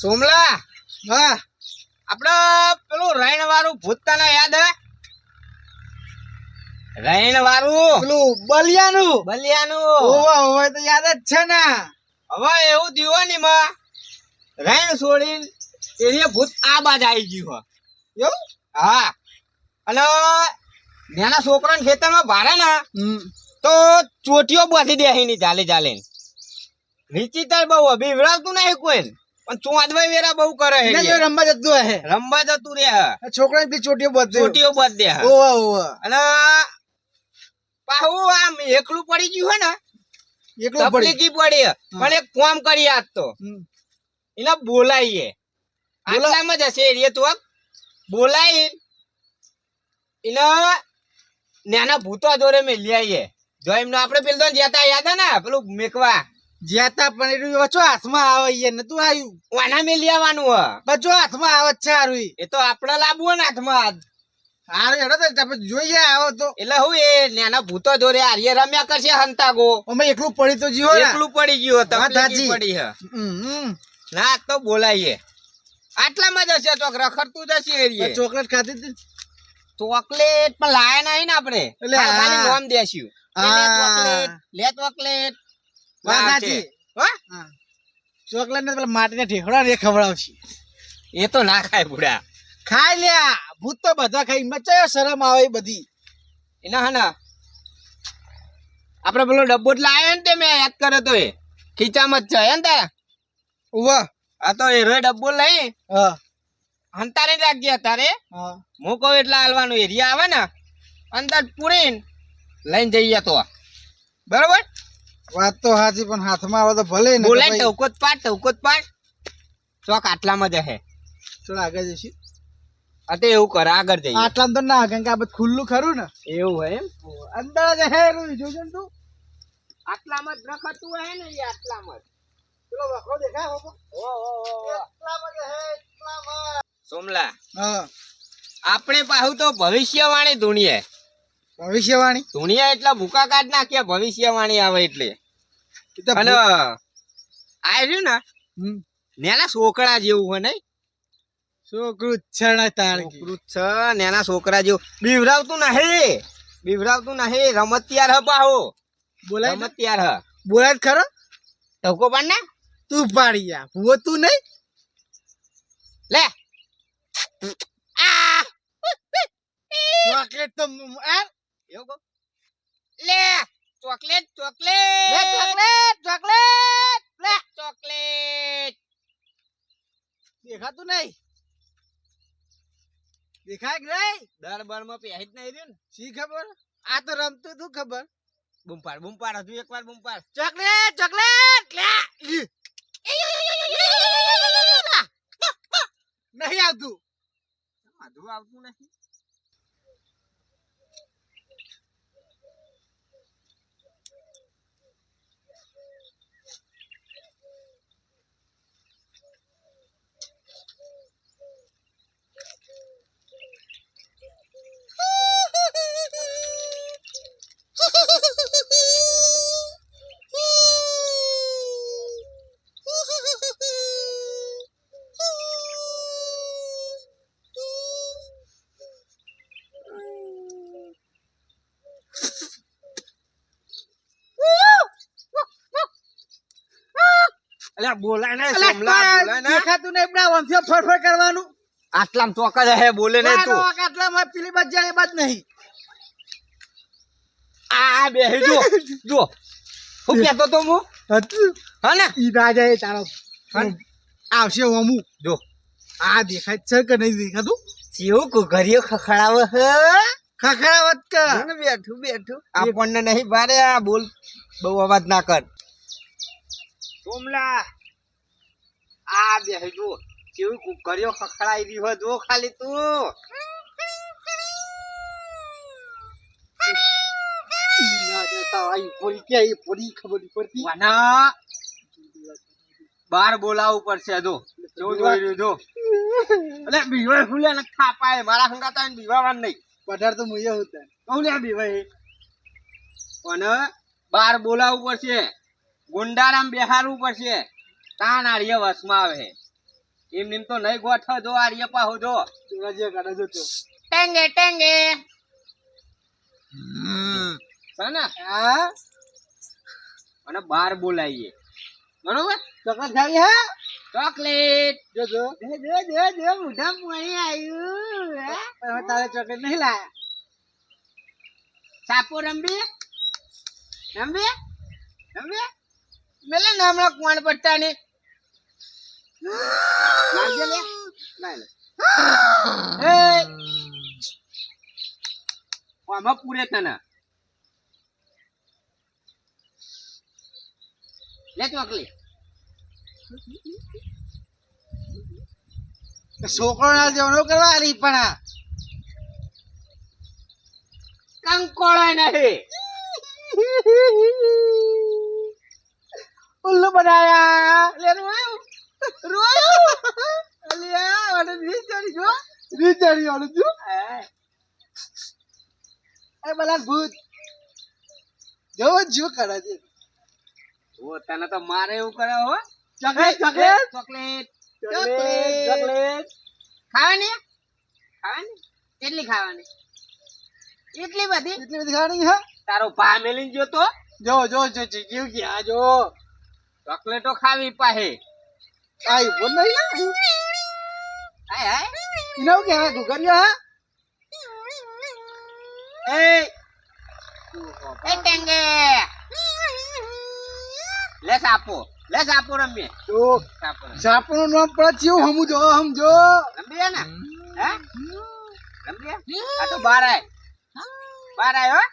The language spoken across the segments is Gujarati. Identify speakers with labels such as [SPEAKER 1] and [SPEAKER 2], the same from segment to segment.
[SPEAKER 1] સોમલા
[SPEAKER 2] હા
[SPEAKER 1] આપડે પેલું રૈણ વાળું ભૂત તને યાદ હે? રૈણ વાળું
[SPEAKER 2] પેલું બલિયાનું.
[SPEAKER 1] બલિયાનું.
[SPEAKER 2] ઓવા ઓવા તો યાદ જ છે ને.
[SPEAKER 1] હવે એવું દીવાની માં રૈણ છોડીને એ ભૂત આ બાજ આવી ગયું હે
[SPEAKER 2] એવું?
[SPEAKER 1] હા. અને નાના છોકરાને ખેતરમાં ભારે ને તો ચોટીઓ બાંધી દે અહીંની ચાલે ચાલે વિચિત્ર બહુ હે, બીવડાવતું નહીં કોઈ પણ ચોંદભાઈ વેરા બહુ કરે
[SPEAKER 2] હે.
[SPEAKER 1] છે
[SPEAKER 2] રમવા જતું હે.
[SPEAKER 1] રમવા જતું રે.
[SPEAKER 2] છોકરા ની ચોટીઓ બધું.
[SPEAKER 1] ચોટીઓ બાંધ દે.
[SPEAKER 2] ઓવા ઓવા
[SPEAKER 1] અને પાહુ આમ એકલું પડી ગયું હે ને
[SPEAKER 2] એકલું પડી
[SPEAKER 1] ગઈ પડી પણ એક કામ કરી આજ તો. એને બોલાઈએ. આટલામાં જ હશે એ તો બોલાઈ એને નાના ભૂતો જોડે લઈ આવીએ જો એમને આપણે પેલું જતા યાદ હે ને પેલું મેકવા.
[SPEAKER 2] જ્યાતા પણ વચ્ચો હાથમાં આવે ઈ નતું આવ્યું
[SPEAKER 1] વાના મેલી આવવાનું હે?
[SPEAKER 2] બચો હાથમાં આવે છે હારું
[SPEAKER 1] એ તો આપણે લાવવું ને હાથમાં
[SPEAKER 2] હારું હેડો તો આપણે જોઈએ આવો તો.
[SPEAKER 1] એટલે હું એ નાના ભૂતો જોડે આર્ય રમ્યા કરશે હંતાગો.
[SPEAKER 2] અમે એકલું પડી તો જીવો
[SPEAKER 1] એકલું પડી ગયું
[SPEAKER 2] વાત
[SPEAKER 1] પડી હે.
[SPEAKER 2] હમ, હમ.
[SPEAKER 1] ના તો બોલાઈએ. આટલામાં જશે ચોક રખડતું જ હશે એરિયે
[SPEAKER 2] ચોકલેટ ખાધી હતી
[SPEAKER 1] ચોકલેટ પણ લાયા નહીં ને આપણે.
[SPEAKER 2] એટલે
[SPEAKER 1] ખાલી ખાલી દેશું. લે ચોકલેટ લે
[SPEAKER 2] સાચી. ચોકલેટ ને પેલા માટીના ને એ ખવડાવશે.
[SPEAKER 1] એ તો ના ખાય બુડા.
[SPEAKER 2] ખાઈ લ્યા. ભૂત તો બધા ખાઈ મચાયો શરમ આવે બધી.
[SPEAKER 1] એના હા ના આપણે પેલો ડબ્બો જ લાયો ને તે મેં યાદ કર્યો તો એ. ખીચામાં જ છે. ને તારા
[SPEAKER 2] ઉવા.
[SPEAKER 1] આ તો એ ડબ્બો લઈ. હંતારે રાખજે તારે
[SPEAKER 2] હા.
[SPEAKER 1] હું કહું એટલે હાલવાનું. એરિયા આવે ને અંદર પૂરીને લઈને જઈએ તો બરોબર?
[SPEAKER 2] વાત તો સાચી પણ હાથમાં આવે તો ભલે ને
[SPEAKER 1] બોલાય ટવકો જ પાડ ટવકો જ પાડ. ચોક આટલામાં જશે
[SPEAKER 2] થોડા આગળ જઈશું.
[SPEAKER 1] અતે એવું કર આગળ જઈએ.
[SPEAKER 2] આટલા તો ના કારણ કે આ બધું ખુલ્લું ખરું ને.
[SPEAKER 1] એવું હોય એમ?
[SPEAKER 2] અંદર જ હે જોજો ને તું.
[SPEAKER 1] આટલામાં જ રખતું હે ને એ આટલામાં જ.
[SPEAKER 2] પેલો વખરો દેખાય હો
[SPEAKER 1] ઓ, ઓ, ઓ, ઓ.
[SPEAKER 2] જ હે, આટલામાં
[SPEAKER 1] સોમલા
[SPEAKER 2] હા.
[SPEAKER 1] આપણે પાછું તો ભવિષ્યવાણી ધૂણીએ
[SPEAKER 2] ભવિષ્યવાણી?
[SPEAKER 1] ધૂણીએ એટલા ભૂકા કાઢ નાખ્યા ભવિષ્યવાણી આવે એટલે. અને આ રહ્યું ને નેના છોકરા જેવું હોય નહીં?
[SPEAKER 2] છોકરું છે ને તાર
[SPEAKER 1] છોકરું છે નેના છોકરા જેવું. બીવરાવતું નહીં બીવરાવતું નહીં રમતિયાર હ પાહો.
[SPEAKER 2] બોલાય?
[SPEAKER 1] રમતિયાર હ.
[SPEAKER 2] બોલાય ખરો.
[SPEAKER 1] ટકો પાડ ને
[SPEAKER 2] તું પાડી જા ભૂવો તું નહીં?
[SPEAKER 1] લે. આ.
[SPEAKER 2] ચોકલેટ તો આ
[SPEAKER 1] એવું કહું? લે ચોકલેટ ચોકલેટ.
[SPEAKER 2] લે ચોકલેટ ચોકલેટ.
[SPEAKER 1] લે. ચોકલેટ.
[SPEAKER 2] દેખાતું નહીં? દેખાય કે નહીં?
[SPEAKER 1] દર બરમાં પહેરી જ નહીં રહ્યું ને.
[SPEAKER 2] શી ખબર? આ તો રમતું તું ખબર.
[SPEAKER 1] બૂમપાડ બૂમપાડ હજુ એકવાર બૂમપાડ.
[SPEAKER 2] Chocolate chocolate. લે. નહીં આવતું.
[SPEAKER 1] હજુ આવતું નથી. બોલાય ને સોમલા બોલાય ને.
[SPEAKER 2] દેખાતું નહીં પણ આમથી ફરફર કરવાનું.
[SPEAKER 1] આટલામ ચોક જ હે બોલે ને તું.
[SPEAKER 2] આટલામાં પેલી બાજુ જાય એ નહીં.
[SPEAKER 1] આ બે જો જો હું કહેતો તો હું.
[SPEAKER 2] હતું
[SPEAKER 1] હા ને?
[SPEAKER 2] ઈ રાજા એ તારો. આવશે ઓમું
[SPEAKER 1] જો
[SPEAKER 2] આ દેખાય છે કે નહીં દેખાતું?
[SPEAKER 1] જેવું ઘરિયો ખખડાવે હ. ખખડાવત કર બેઠું બેઠું. આપણને નહીં ભારે આ બોલ બહુ અવાજ ના કર. સોમલા. આ બે જો કેવી કુકરીઓ ખખડાઈ રહી હોય જો ખાલી તું. બાર બોલાવવું પડશે જો. જો જોઈ જો. અલે બીવાય ફૂલે ને થાપાય. મારા હંગાતા એને બીવાવાનું નહીં.
[SPEAKER 2] પધાર તો મુયે હોતા
[SPEAKER 1] કહું લે બીવાય? પણ બાર બોલાવવું પડશે. ગુંડારામ બેહારવું પડશે. તાન આર્ય વસમાં આવે. એમ નીમ તો નહીં ગોઠો જો આર્ય પાહો જો.
[SPEAKER 2] રજે કાઢે જો તો.
[SPEAKER 1] ટેંગે ટેંગે. સાના?
[SPEAKER 2] હા?
[SPEAKER 1] અને બાર બોલાઈએ. બરોબર?
[SPEAKER 2] ચોકલેટ ખાવી હા?
[SPEAKER 1] ચોકલેટ.
[SPEAKER 2] જો જો.
[SPEAKER 1] જો જો જો મોઢા પાણી આવ્યું
[SPEAKER 2] તારે ચોકલેટ નહીં લાયા.
[SPEAKER 1] સાપો રંબી રંબી રંબી મેલે નામના કોણ પટ્ટાની? લાવજે લે. લાય લે. એ આમાં પૂરે તને. લે ચોકલી
[SPEAKER 2] છોકરો ના જેવણો કરવા આલી પણ આ.
[SPEAKER 1] કંકોળો નહીં
[SPEAKER 2] ઉલ્લુ બનાયા.
[SPEAKER 1] લે તને તો મારે એવું કરે હો
[SPEAKER 2] chocolate chocolate
[SPEAKER 1] chocolate
[SPEAKER 2] chocolate chocolate
[SPEAKER 1] ખાવાની? ખાવાની કેટલી ખાવાની એટલી બધી
[SPEAKER 2] એટલી બધી ખાવાની હા
[SPEAKER 1] તારો ભા મેલીને ગયો તો
[SPEAKER 2] જો જો જો જો જીવ ગયા જો
[SPEAKER 1] ચોકલેટો ખાવી પાહે
[SPEAKER 2] આઈ બોલ નહીં
[SPEAKER 1] હાય હાય
[SPEAKER 2] ઇનો કે હવે ગુગરિયો હે
[SPEAKER 1] એ એ ટેંગે લે સાપો લે સાપો રમીએ
[SPEAKER 2] તો
[SPEAKER 1] સાપો
[SPEAKER 2] નું નામ પર ચિયો હમુ જો સમજો
[SPEAKER 1] રમીએ ને હે રમીએ આ તો બાર આય બાર આય હો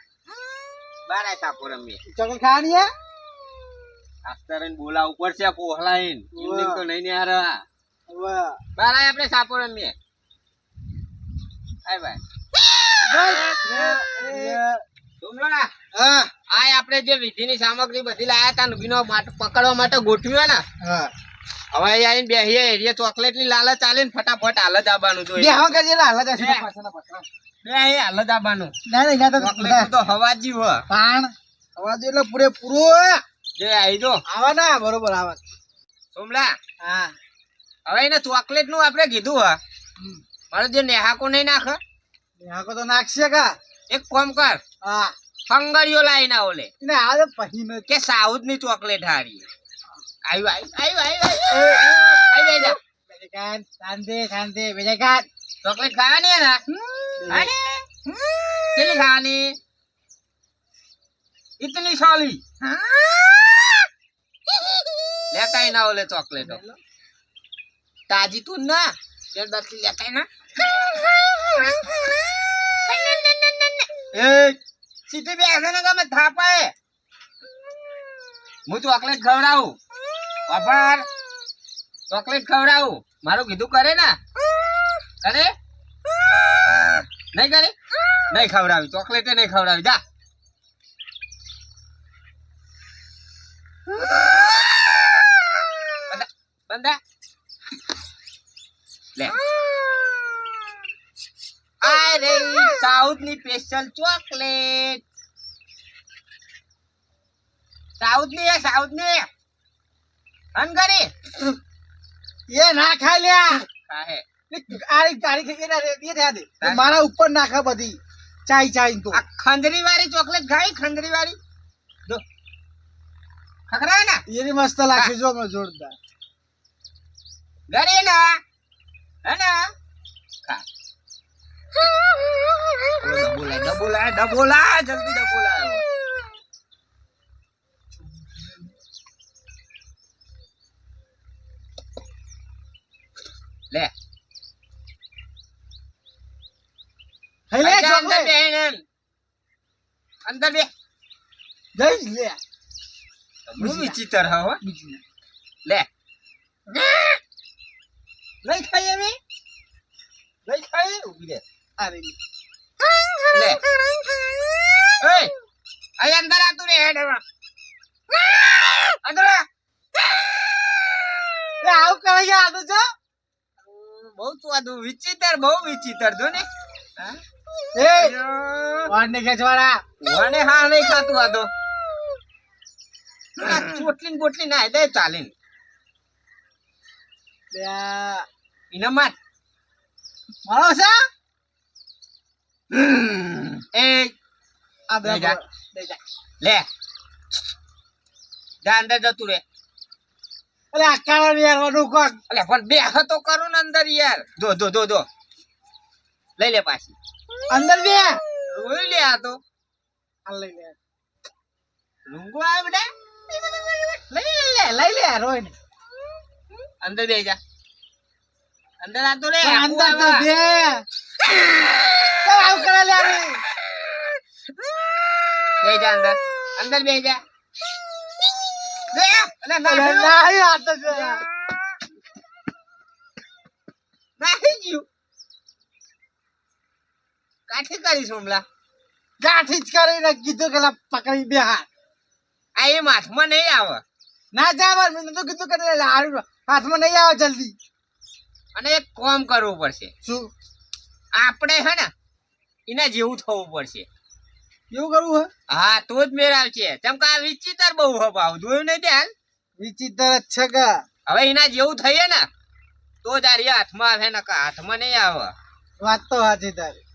[SPEAKER 1] બાર આય સાપો રમીએ
[SPEAKER 2] ચકલ ખાવાની હે
[SPEAKER 1] આસ્તરન બોલા ઉપર છે કોહલાઈન. એમની તો નહીં ને યાર બાલા આપણે સાપો રમીએ આય ભાઈ. સુમલા
[SPEAKER 2] હા.
[SPEAKER 1] આ આપણે જે વિધિની સામગ્રી બધી લાયા હતા નુગીનો પકડવા માટે ગોઠવ્યો ને.
[SPEAKER 2] હા.
[SPEAKER 1] હવે અહીં બેહીએ એરિયા ચોકલેટની લાલચ ને ફટાફટ હાલ જ આવવાનું જોઈએ.
[SPEAKER 2] હા કરજે લા હાલા જશે પાછળ પાછળ.
[SPEAKER 1] બે હાલ જ આવવાનું.
[SPEAKER 2] ના ના ના તો
[SPEAKER 1] હવાજી હો.
[SPEAKER 2] પાણ. અવાજ એટલે પૂરે પૂરો
[SPEAKER 1] જે આવી જો
[SPEAKER 2] આવા ના બરોબર આવા
[SPEAKER 1] સોમલા
[SPEAKER 2] હા
[SPEAKER 1] હવે એને ચોકલેટનું આપણે કીધું હા મારે જે નેહાકો નહીં નાખે
[SPEAKER 2] નેહાકો તો નાખશે કા
[SPEAKER 1] એક કોમ કર
[SPEAKER 2] હા
[SPEAKER 1] ફંગડીઓ લાવી ના ઓલે
[SPEAKER 2] ને આ તો પછી
[SPEAKER 1] કે સાઉથની ચોકલેટ હારી આવ્યું આવ્યું આવ્યું આવ્યું આવ્યું
[SPEAKER 2] બેજકાન શાંતિ શાંતિ બેજકાન
[SPEAKER 1] ચોકલેટ ખાવાની હે ને ખાવાની? કેટલી ખાવાની ઇતની સોલી લેતાય ના ઓલે ચોકલેટો. તાજી તું ના. બાકી લેતાય ના. એ સીધી બેસે ને તમે થાપાય. હું ચોકલેટ ખવડાવું. અભાર. ચોકલેટ ખવડાવું. મારું કીધું કરે ને? કરે? નહીં કરે? નહીં ખવડાવી. ચોકલેટે નહીં ખવડાવી. જા. બંધા બંધા લે આ રે સાઉથની સ્પેશિયલ ચોકલેટ સાઉથની સાઉથની હનગરી
[SPEAKER 2] એ ના ખાય લ્યા
[SPEAKER 1] કાહે
[SPEAKER 2] આરી તારી ખઈ ના રે દે. દે મારા ઉપર નાખા બધી. ચાઈ ચાઈ તો.
[SPEAKER 1] આ ખંદરી વાળી ચોકલેટ ખાઈ ખંદરી વાળી જો. ખખરા ને?
[SPEAKER 2] એની મસ્ત લાગશે જો મને જોરદાર.
[SPEAKER 1] ગરી ના હે ખા ડબોલા ડબોલા ડબોલા જલ્દી ડબોલા લે.
[SPEAKER 2] ખાઈ લે
[SPEAKER 1] અંદર બે અંદર બે.
[SPEAKER 2] જઈશ લે.
[SPEAKER 1] હું વિચિત્ર હા હો. લે.
[SPEAKER 2] લઈ ખાઈ એવી નહીં ખાઈ ઊભી રે અરે
[SPEAKER 1] લે ઓય અહીં અંદર આતું રે હેડ એમાં અંદર આ.
[SPEAKER 2] એ આવું કહેવાય છે આ તો જો
[SPEAKER 1] બહુ સ્વાદુ વિચિત્ર બહુ વિચિત્ર જો ને હા?
[SPEAKER 2] એ. વાળને ખેંચવાડા
[SPEAKER 1] મને હા નહીં ખાતું આ તો આ ચોટલી બોટલી ના દે ચાલીને
[SPEAKER 2] લે
[SPEAKER 1] મારો
[SPEAKER 2] છે
[SPEAKER 1] એ
[SPEAKER 2] આ
[SPEAKER 1] બે જા. લે જા અંદર જતું રે.
[SPEAKER 2] અરે આ કાળા યારવાનું કોક.
[SPEAKER 1] અલે પણ બે તો કરું ને અંદર યાર. જો જો જો જો. લઈ લે પાછી.
[SPEAKER 2] અંદર બે.
[SPEAKER 1] રોઈ લે આ તો.
[SPEAKER 2] આ લઈ લે.
[SPEAKER 1] રૂંગો આવે બેટા.
[SPEAKER 2] લઈ લે લઈ લે રોય ને
[SPEAKER 1] અંદર બે જા. અંદર આ તો રે
[SPEAKER 2] અંદર તો. બે. કેમ આવું કરે લે
[SPEAKER 1] બે જા અંદર. અંદર બે જા. બે. અલે ના ના
[SPEAKER 2] આ તો જો.
[SPEAKER 1] નાહી ગયું કાઠી કરી સોમલા
[SPEAKER 2] કાઠી જ કરીને કીધું કે પકડી બે હાથ.
[SPEAKER 1] આ એ હાથમાં નહીં આવે.
[SPEAKER 2] ના જાવ મેં તો કીધું કે હાથમાં નહીં આવે જલ્દી.
[SPEAKER 1] અને એક કામ કરવું પડશે.
[SPEAKER 2] શું?
[SPEAKER 1] આપણે હે ને એના જેવું થવું પડશે.
[SPEAKER 2] એવું કરવું હે?
[SPEAKER 1] હા તો જ મેળ આવશે કેમ કે આ વિચિત્ર બહુ હે ભાવ. જોયું નહીં ત્યાં
[SPEAKER 2] વિચિત્ર જ છે કે
[SPEAKER 1] હવે એના જેવું થઈએ ને તો જ આ હાથમાં આવે ને હાથમાં નહીં આવે.
[SPEAKER 2] વાત તો સાચી તારી.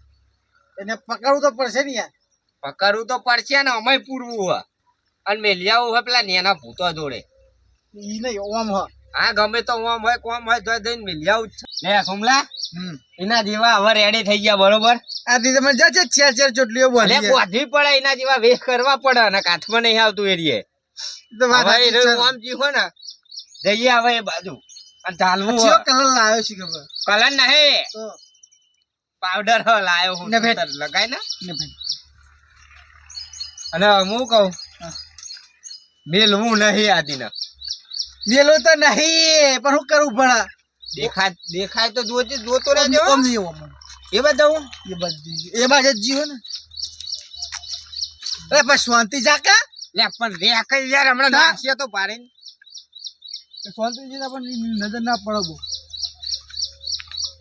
[SPEAKER 2] એને પકડવું તો પડશે ને યાર.
[SPEAKER 1] પકડવું તો પડશે ને અમે પૂરવું હે. અને મેલિયાવું હોય પેલા નેના ભૂતો જોડે.
[SPEAKER 2] ઈ નહીં ઓમ હ.
[SPEAKER 1] હા ગમે તો ઓમ હોય કોમ હોય તો જઈને મેલિયાવું જ છે. લે સોમલા એના જેવા હવે રેડી થઈ ગયા બરોબર?
[SPEAKER 2] આ દી તમે જજે ચાર ચાર ચોટલીઓ બોલી
[SPEAKER 1] બોધવી પડે એના જેવા વેખ કરવા પડે અને કાથમાં નહીં આવતું એરીએ
[SPEAKER 2] તો વાત
[SPEAKER 1] હવે
[SPEAKER 2] સાચી
[SPEAKER 1] એ જી હોય ને જઈએ હવે એ બાજુ. અને ચાલવું
[SPEAKER 2] ચિયો કલર લાવ્યો છે ખબર?
[SPEAKER 1] કલર નહીં. પાવડર લાવ્યો હું લગાય ને. અને હું કહું. મેલવું નહીં આદિને.
[SPEAKER 2] મેલો તો નહીં પણ હું કરવું પડે
[SPEAKER 1] દેખાય દેખાય તો જોજે જોતો રહેજો
[SPEAKER 2] ઓમ નહીં ઓમ.
[SPEAKER 1] એ બતાવું
[SPEAKER 2] એ બધી એ બાજુ જીવો ને. અરે પણ શાંતિ જાકા
[SPEAKER 1] લે પણ રે કઈ યાર હમણાં
[SPEAKER 2] ના.
[SPEAKER 1] નાખીએ તો પાડીને
[SPEAKER 2] શાંતિજી પણ નજર ના પડો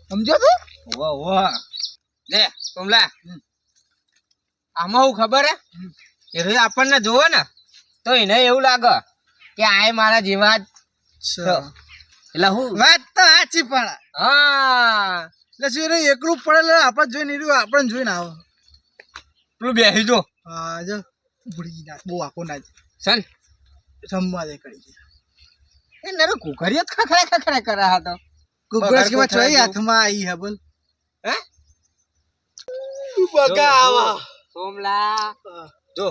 [SPEAKER 2] સમજો તો?
[SPEAKER 1] વાહ વાહ. લે
[SPEAKER 2] હમ.
[SPEAKER 1] આમાં હું ખબર હે. એ આપણને જોવે ને તો એને એવું લાગે કે આ મારા જેવા જ. એટલે હું
[SPEAKER 2] વાત તો સાચી પડે
[SPEAKER 1] હા
[SPEAKER 2] એટલે શું એકલું પડે આપણે જોઈને રહ્યું આપણને જોઈને આવો
[SPEAKER 1] પેલું બેસી જો
[SPEAKER 2] હા જો ભૂડી ના બહુ આખો ના
[SPEAKER 1] ચાલ
[SPEAKER 2] જમવા દે કરી દે
[SPEAKER 1] એ નરો કુકરિયત જ ખખડા કરે હા તો
[SPEAKER 2] કુકરસ કે ચોઈ હાથમાં આવી હે બોલ
[SPEAKER 1] હે
[SPEAKER 2] બગા આવા
[SPEAKER 1] સોમલા જો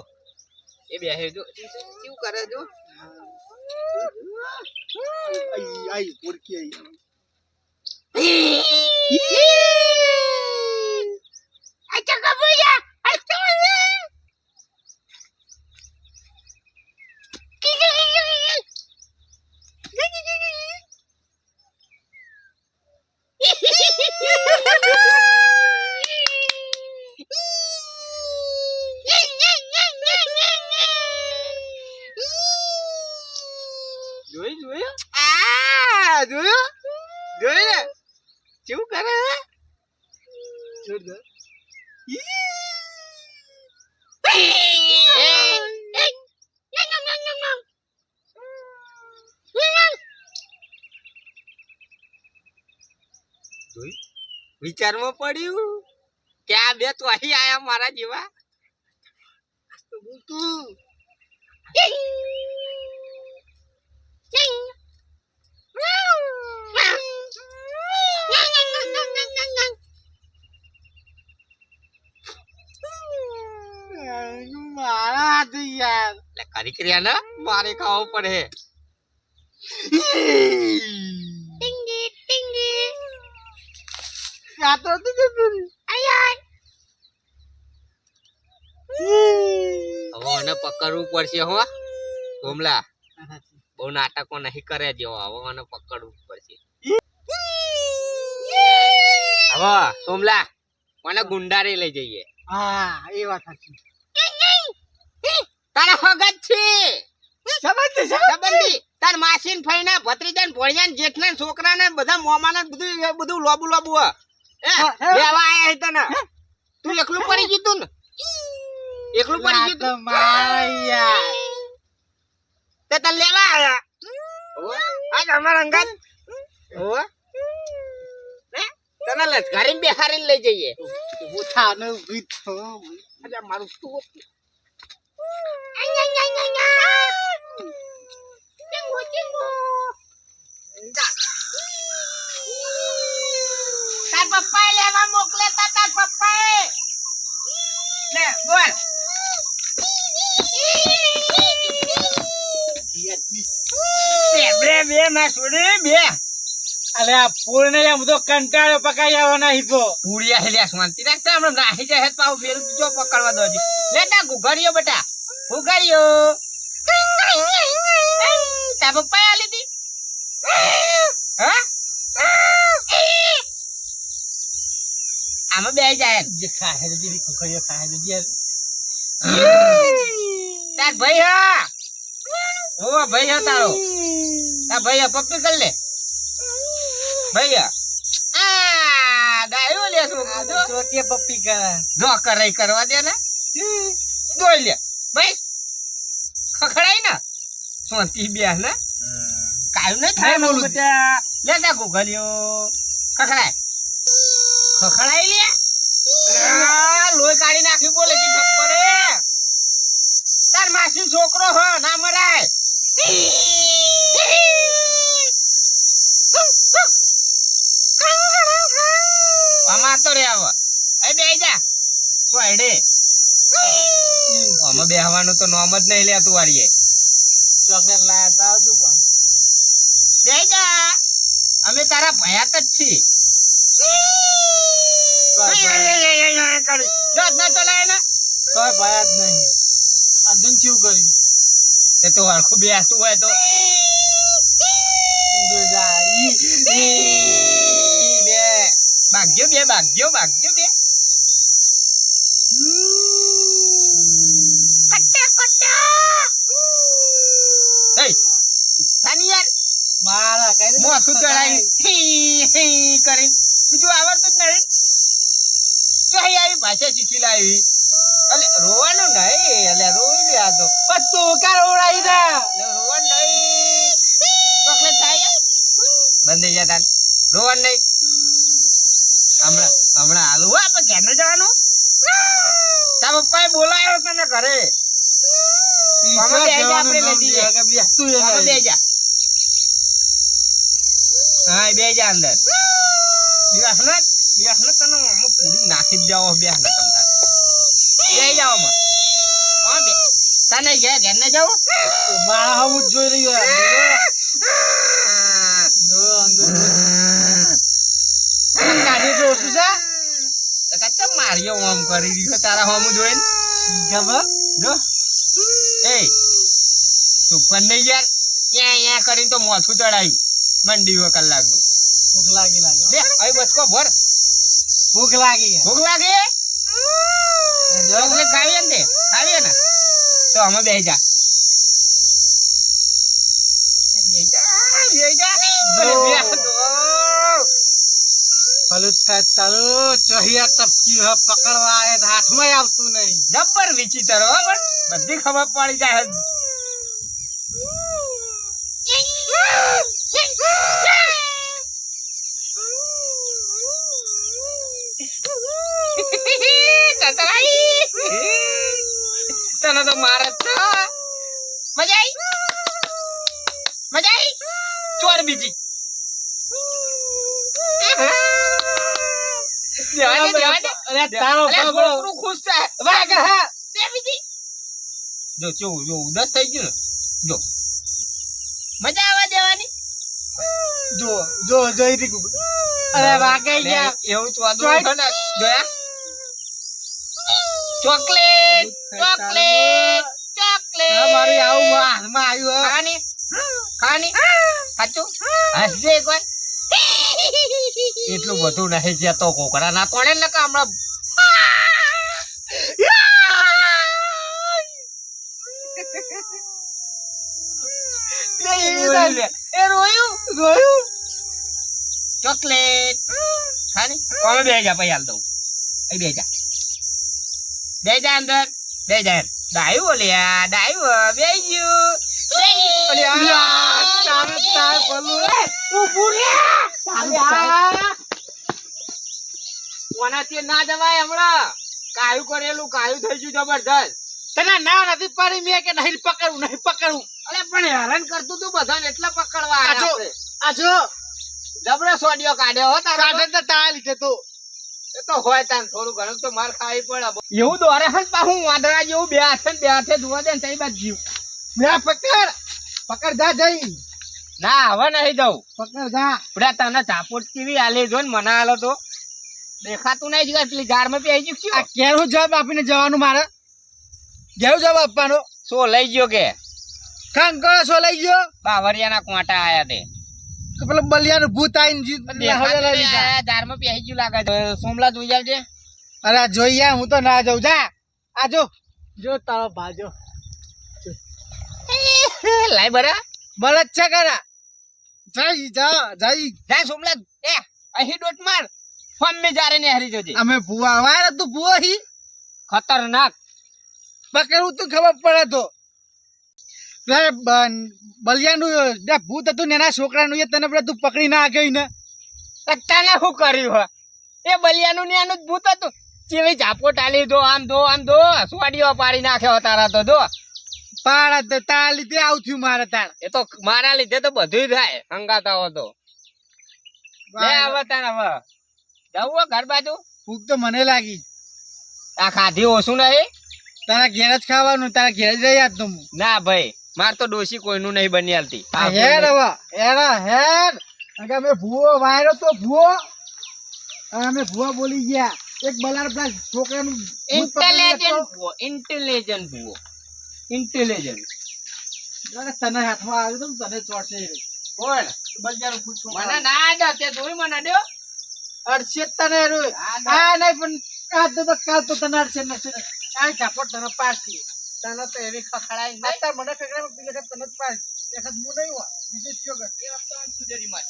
[SPEAKER 1] એ બેસી જો શું કરે જો Ai, ai, por que aí. Ai, chacabuia! Ai,
[SPEAKER 2] chacabuia!
[SPEAKER 1] વિચારમાં પડ્યું કે આ બે તો અહીં આયા મારા જેવા. તો
[SPEAKER 2] મારા યાર.
[SPEAKER 1] કરી કર્યા ને મારે ખાવો પડે.
[SPEAKER 2] આ તો હતી
[SPEAKER 1] હવે એને પકડવું પડશે હો. ભૂમલા બહુ નાટકો નહીં કરે જેવો. હવે એને પકડવું પડશે. હવે સોમલા મને ગુંડારે લઈ જઈએ.
[SPEAKER 2] હા એ વાત સાચી.
[SPEAKER 1] તારા હગત છે.
[SPEAKER 2] છે
[SPEAKER 1] સંબંધી. તાર માસીન ફઈના ભત્રીજાન ભોળિયાન જેઠના છોકરાને બધા મોમાના બધું બધું લોબુ લોબુ? લેવા આયા હે તને. તું એકલું પડી ગયું તું ને? એકલું પડી ગયું તું?
[SPEAKER 2] મારા
[SPEAKER 1] તે તને લેવા આયા? આજ અમારા અંગત. હોવે? હે? તને લચકારીને બેહારીને લઈ જઈએ.
[SPEAKER 2] હું ને ઊભી થયો.
[SPEAKER 1] અલ્યા મારું તું તાર પપ્પા લેવા મોકલે તા તાર પપ્પા લે બોલ. બે બે માં છોડી બે.
[SPEAKER 2] અલે આ પૂર ને આમ તો કંટાળો પકાઈ આવવાના હિતો
[SPEAKER 1] પૂરિયા હેલ્યા શાંતિ રાખતા હમણાં નાહી જાય પાવ ફેર જો પકડવા દો જી લેતા ગુઘાડીઓ બેટા. ગુઘાડીઓ તા પપ્પા આલી દી હા? આમાં બે જાય.
[SPEAKER 2] જે ખાહે તો દીદી ખોખરીઓ ખાહે તો જે.
[SPEAKER 1] તાર ભાઈ હા. ઓ ભાઈ હા તારો. તાર ભાઈ હા પપ્પી કર લે. ભાઈ હા. આ ડાયો લે છોકરો જો.
[SPEAKER 2] ચોટીએ પપ્પી કર.
[SPEAKER 1] જો કરાઈ કરવા દે ને. દોઈ લે. ભાઈ ખખડાઈ ના. શાંતિ બે ને કાયું નહીં થાય
[SPEAKER 2] બોલું.
[SPEAKER 1] લે તા ઘોઘલીઓ ખખડાય. ખખડાઈ લે. લોહી કાઢી નાખી બોલે કે થપ્પડે તાર માસી છોકરો હો ના મરાય. આમાં તો રે આવા. એ બે જા. પડે અમે બેહવાનું તો નોમ જ નહીં લેતું વાળીએ.
[SPEAKER 2] ચોકલેટ લાયા તા આવતું પણ.
[SPEAKER 1] બે જા. અમે તારા ભયાત જ છીએ.
[SPEAKER 2] કોઈ ભયા-
[SPEAKER 1] ના ચલાય ને
[SPEAKER 2] કોઈ ભયા જ નહીં અર્જુન ચેવું કર્યું
[SPEAKER 1] તે તો હરખું બેસતું હોય તો ભાગ્યો બે, ભાગ્યો ભાગ્યો બે એય, સાની યાર
[SPEAKER 2] મારા કઈ રીતે
[SPEAKER 1] મોથું ચડાવી હી, હી કરીને બીજું આવડતું જ નહીં તો અહીં આવી શીખી અલે રોવાનું નહીં એટલે રોઈ લે આ તો
[SPEAKER 2] પણ તું ઓળાઈ દે
[SPEAKER 1] એટલે રોવાનું નહીં ચોકલેટ થાય બંધ થઈ જતા રોવાનું નહીં હમણાં હમણાં હાલું હોય પણ ઘેર જવાનું તાર પપ્પાએ બોલાયો તને ઘરે બે જા આપણે લઈ જઈએ. અમે બે જા હા એ બે જા અંદર દિવસ ને દિવસ ને તને અમુક પૂરી નાખી જ જાઓ બે ને તમતા બે જાઓ અમે હા બે તને ઘેર ને
[SPEAKER 2] મારા હું જોઈ રહ્યો
[SPEAKER 1] માર્યો કરી દીધો તારા હોમ જોઈને.
[SPEAKER 2] ખબર
[SPEAKER 1] જો. એ તું પણ નહીં યાર ત્યાં ત્યાં કરીને તો મોથું ચડાયું. મંડી કલાકનું.
[SPEAKER 2] ભૂખ લાગી લાગે.
[SPEAKER 1] બે અહીં બચકો ભર.
[SPEAKER 2] ભૂખ લાગી
[SPEAKER 1] ભૂખ લાગે? ભૂખ ખાવીએ ને? ખાવીએ ને. તો અમે બે જા. જબ્બર વિચિત્ર બધી ખબર પડી જાય તને તો મારે જ મજા આવી મજા આવી ચોર બીજી. ઉદાસ થઈ ગયું જો. મજા આવવા દેવાની?
[SPEAKER 2] જો જો જોઈ રીકુ અરે વાગાઈ ગયા.
[SPEAKER 1] એવું ચોદું જોયા? Chocolate chocolate. ચોકલેટ
[SPEAKER 2] હા, આવું હાથમાં આવ્યું
[SPEAKER 1] ખાની ખાની સાચું? હસજે એકવાર. એટલું બધું નહીં જતો કોકરા ના કોણે ને કે હમણાં
[SPEAKER 2] એ.
[SPEAKER 1] એ
[SPEAKER 2] જોયું
[SPEAKER 1] ચોકલેટ. ખાની બે જા પછી હાલ દઉં. અહીં બે જા. બે જા અંદર. બે જા ડાયો લ્યા ડાયો
[SPEAKER 2] બેજ્યો લ્યા તાર તાર પલુ
[SPEAKER 1] ઉભું લ્યા કોનાથી ના જવાય હમણાં કાયું કરેલું કાયું થઈ ગયું જબરદસ્ત
[SPEAKER 2] તને ના નથી પાડી મેં કે નહીં પકડું નહીં પકડવું
[SPEAKER 1] અરે પણ હેરાન કરતું તું બધાને એટલા પકડવા
[SPEAKER 2] આજો આજો
[SPEAKER 1] જબરો સોડિયો કાઢ્યો હો તારા
[SPEAKER 2] કાઢે તો તા લીધે તું
[SPEAKER 1] એ તો હોય તાન થોડું ઘણું તો માર ખાવી પડે. એવું દોરે હે પાછું વાંદરા જેવું બે હાથે બે હાથે જોવા દે ને તઈ બાદ જીવ.
[SPEAKER 2] મેં પકડ. પકડ જા જઈ.
[SPEAKER 1] ના હવે નહીં જવું
[SPEAKER 2] પકડ જા.
[SPEAKER 1] આપણે તને ચાપોટ કેવી આલે જો ને મને આલો તો. દેખાતું નહીં જ એટલી ઝાડમાં પી આવી
[SPEAKER 2] આ
[SPEAKER 1] ગયું
[SPEAKER 2] કેરું જવાબ આપીને જવાનું મારે. કેવું જવાબ આપવાનો?
[SPEAKER 1] શો લઈ ગયો કે?
[SPEAKER 2] કાંકળો શો લઈ ગયો?
[SPEAKER 1] બાવરિયાના કોંટા આયા તે.
[SPEAKER 2] કે પેલો બલિયાનું ભૂત આઈને જીત
[SPEAKER 1] દેખાતું
[SPEAKER 2] લીધા.
[SPEAKER 1] ગયું લાગે છે. સોમલા જોઈ આવજે
[SPEAKER 2] અરે જોઈ આ હું તો ના જઉં. જા આ જો. જો તારો ભાજો.
[SPEAKER 1] લાય બરા.
[SPEAKER 2] બળદ છે કરા જઈ જા જઈ
[SPEAKER 1] જાય સોમલા એ અહીં ડોટ માર. ફોન મે જારે ને હરી જોજે.
[SPEAKER 2] અમે ભૂવા. વાયર તું ભૂવો હી?
[SPEAKER 1] ખતરનાક.
[SPEAKER 2] પકડું તું ખબર પડે તો. બલિયાનું જે ભૂત હતું ને એના છોકરાનું એ તને પેલા તું પકડી ના ગઈ ને?
[SPEAKER 1] તને શું કર્યું હે? એ બલિયાનું ને આનું જ ભૂત હતું. ચીવી ઝાપો ટાલી દો આમ દો આમ દો સુવાડીઓ પાડી નાખ્યો તારા તો દો.
[SPEAKER 2] પાડા તો તારા લીધે આવું થયું મારે તાર
[SPEAKER 1] એ તો મારા લીધે તો બધું થાય હંગાતા હો તો હવે તાર હવે. જવું ઘર બાજુ?
[SPEAKER 2] ભૂખ તો મને લાગી.
[SPEAKER 1] આ ખાધી ઓછું નહીં?
[SPEAKER 2] તારા ઘેર જ ખાવાનું તારા ઘેર જ રહી આજ તો
[SPEAKER 1] ના ભાઈ માર તો ડોશી કોઈનું નહીં બની હાલતી.
[SPEAKER 2] હેર હવે હેડ હેર કે અમે ભૂવો વાયરો તો ભૂવો. અમે ભૂવા બોલી ગયા. એક બલાર પ્લસ છોકરાનું
[SPEAKER 1] ઇન્ટેલિજન્ટ ભૂવો ઇન્ટેલિજન્ટ ભૂવો. ઇન્ટેલિજન્ટ
[SPEAKER 2] તને હાથમાં આવ્યું તો તને ચોટશે
[SPEAKER 1] કોણ?
[SPEAKER 2] બજાર પૂછો
[SPEAKER 1] મને. ના દો તે જોઈ મને દે
[SPEAKER 2] અડશે તને રોય.
[SPEAKER 1] હા,
[SPEAKER 2] આ નહીં પણ કાલ તો કાલ તો તને અડશે ને. અડશે આ ઝાપટ તને પાડશે.
[SPEAKER 1] તને તો એવી ખખડાઈ નહીં.
[SPEAKER 2] અત્યારે મને ખબર પેલી વખત તને જ પાડશે એક વખત હું નહીં હોય બીજે કયો
[SPEAKER 1] એ વખતે સુધરી માં.